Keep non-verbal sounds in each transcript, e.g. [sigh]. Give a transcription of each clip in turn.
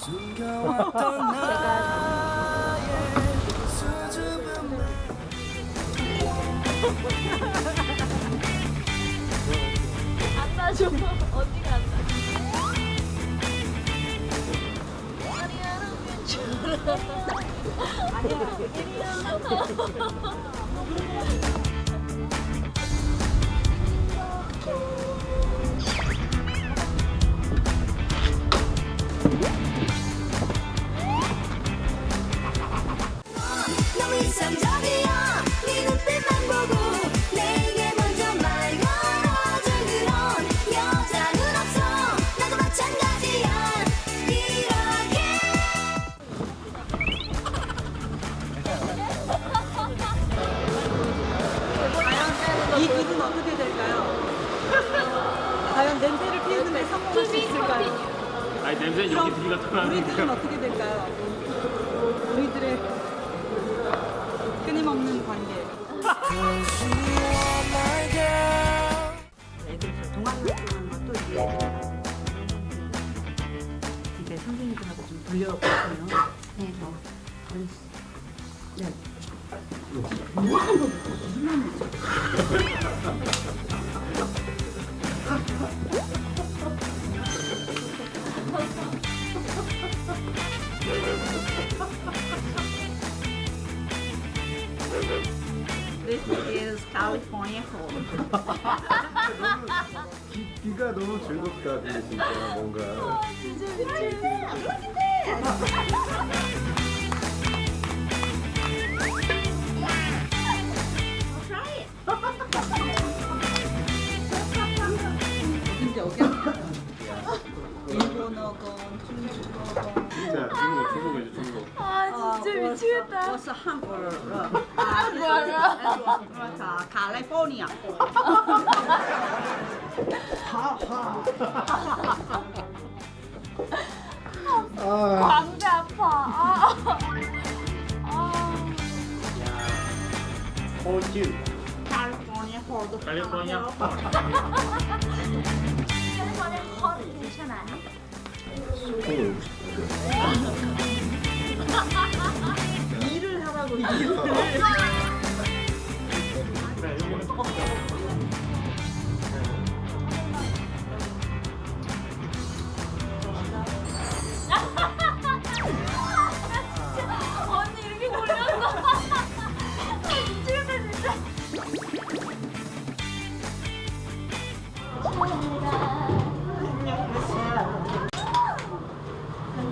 [laughs] 안 나죠? 어디가 안 나? 아니야, 괜찮아. [laughs] 냄새를 피우는데 성공할 수 있을까요? 아니 냄새 여기 들이가 우리들은 어떻게 될까요? 우리들의 끊임없는 관계. 애들 동화를 것도 이제 이제 선생님들하고 좀 돌려보시면 네, 뭐 그런 네. This is California Gold. 귀가 너무 즐겁다 근데 진짜 뭔가 어딘지 어디야? 일본어건 我是汉堡肉，汉堡肉，我卡卡利福尼亚。好好。狂的跑。好酒。加利福好亚好多。加利福尼亚好。加利福尼好好，你吃哪呀？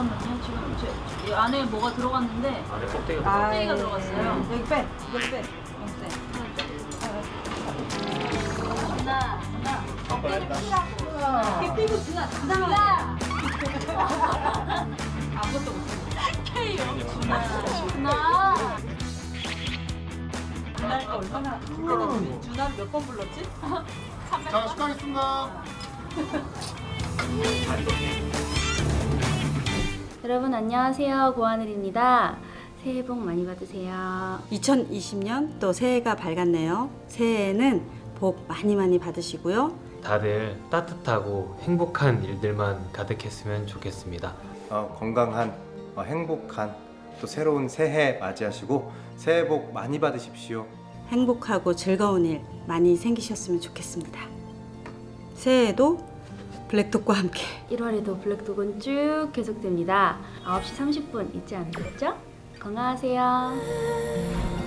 잠깐만요. 지금 제, 이 안에 뭐가 들어갔는데 안에 껍데기가 껍데기가 들어갔어요. 여기 빼. 이거 빼. 이거 빼. 누나, 누나, 어깨를 피라고. 이게 지나 지나. 누나, 아무것도 못 해. 케이요. 누나, 누나. 얼마나 그때는 준하를 몇 번 불렀지? [laughs] 자 시작하겠습니다 [laughs] 여러분 안녕하세요. 고하늘입니다. 새해 복 많이 받으세요. 2020년 또 새해가 밝았네요. 새해에는 복 많이 많이 받으시고요. 다들 따뜻하고 행복한 일들만 가득했으면 좋겠습니다. 어, 건강한 어, 행복한 또 새로운 새해 맞이하시고 새해 복 많이 받으십시오 행복하고 즐거운 일 많이 생기셨으면 좋겠습니다. 새해에도 블랙톡과 함께 1월에도 블랙독은 쭉 계속됩니다. 9시 30분 잊지 않으셨죠? 건강하세요.